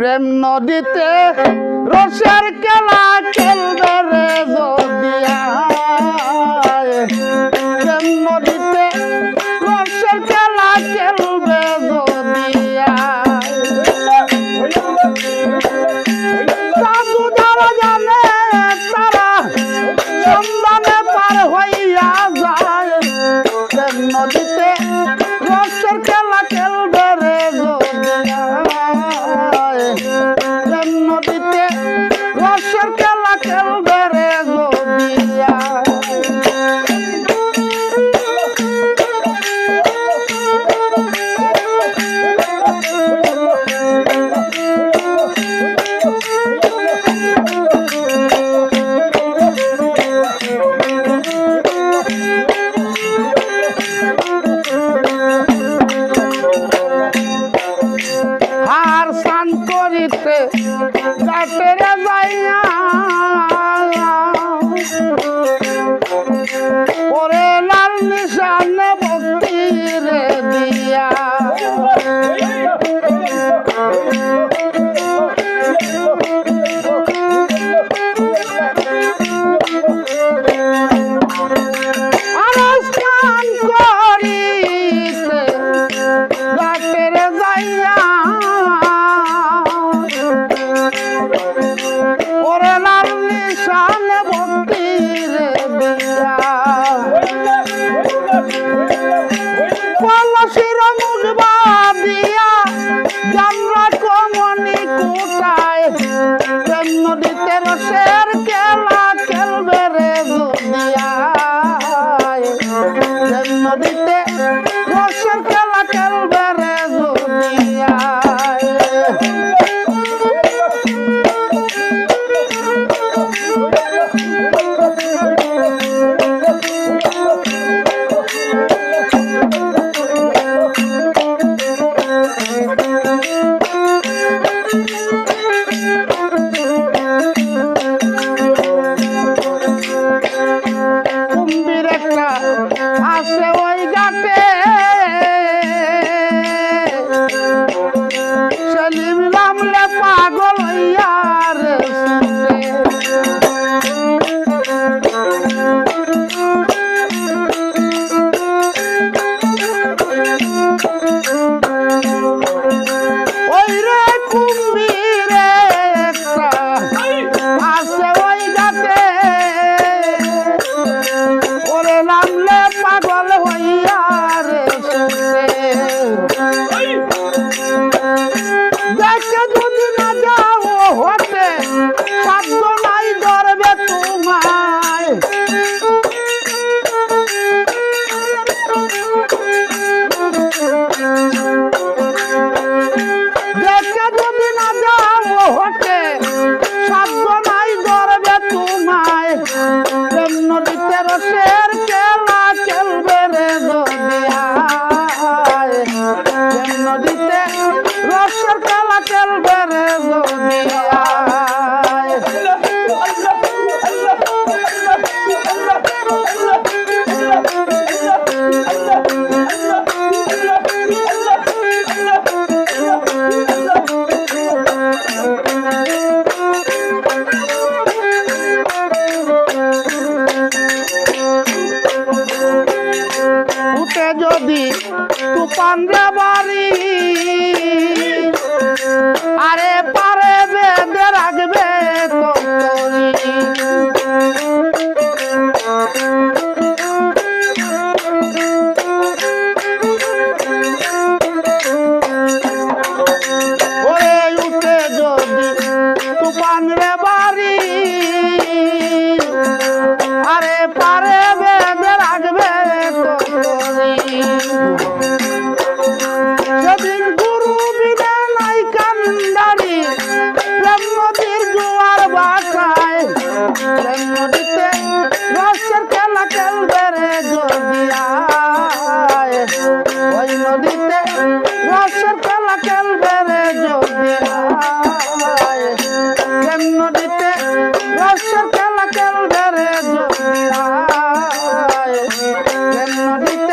প্রেম নদীতে রসের কেলা খেলবে রে স্নান করিতে কাটেরা বাইয়া Yeah. যদি তুফান রে বাড়ি। Them a the